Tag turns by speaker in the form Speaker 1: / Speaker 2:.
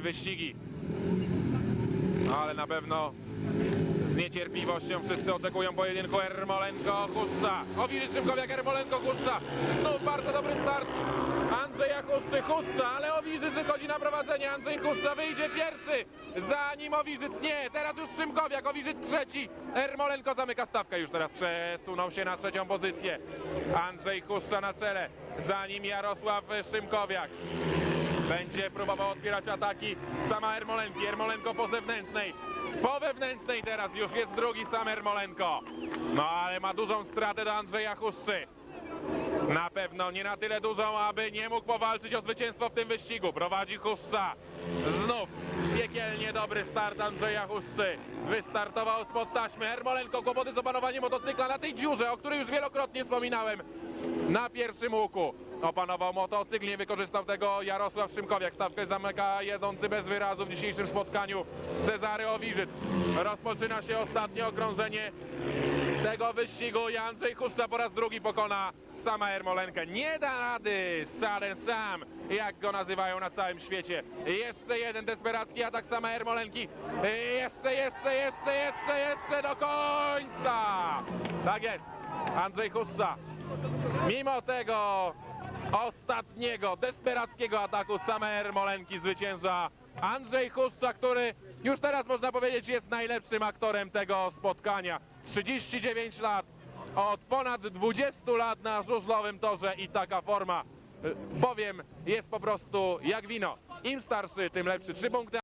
Speaker 1: wyścigi. Ale na pewno z niecierpliwością wszyscy oczekują pojedynku Ermolenko Huszca. Owili Szymkowiak Ermolenko Huszca. Znów bardzo dobry start. Andrzeja Huszcy Huszca, ale Owiżyc wychodzi na prowadzenie. Andrzej Huszca wyjdzie pierwszy. Zanim Owiżyc nie. Teraz już Szymkowiak. Owiżyc trzeci. Ermolenko zamyka stawkę. Już teraz przesunął się na trzecią pozycję. Andrzej Huszca na czele. Za nim Jarosław Szymkowiak. Będzie próbował otwierać ataki sama Ermolenki. Ermolenko po zewnętrznej. Po wewnętrznej teraz już jest drugi sam Ermolenko. No ale ma dużą stratę do Andrzeja Huszczy. Na pewno nie na tyle dużą, aby nie mógł powalczyć o zwycięstwo w tym wyścigu. Prowadzi Huszca. Znów piekielnie dobry start Andrzeja Huszczy. Wystartował spod taśmy. Ermolenko kłopoty z opanowaniem motocykla na tej dziurze, o której już wielokrotnie wspominałem. Na pierwszym łuku opanował motocykl, nie wykorzystał tego Jarosław Szymkowiak. Stawkę zamyka jedzący bez wyrazu w dzisiejszym spotkaniu Cezary Owiżyc. Rozpoczyna się ostatnie okrążenie tego wyścigu i Andrzej Huszcza po raz drugi pokona sama Ermolenkę. Nie da rady Saren Sam, jak go nazywają na całym świecie. Jeszcze jeden desperacki atak sama Ermolenki. Jeszcze, jeszcze, jeszcze, jeszcze, jeszcze do końca. Tak jest. Andrzej Huszcza. Mimo tego ostatniego, desperackiego ataku same Ermolenki zwycięża Andrzej Huszcza, który już teraz można powiedzieć jest najlepszym aktorem tego spotkania. 39 lat, od ponad 20 lat na żużlowym torze i taka forma, y, bowiem jest po prostu jak wino. Im starszy, tym lepszy. Trzy punkty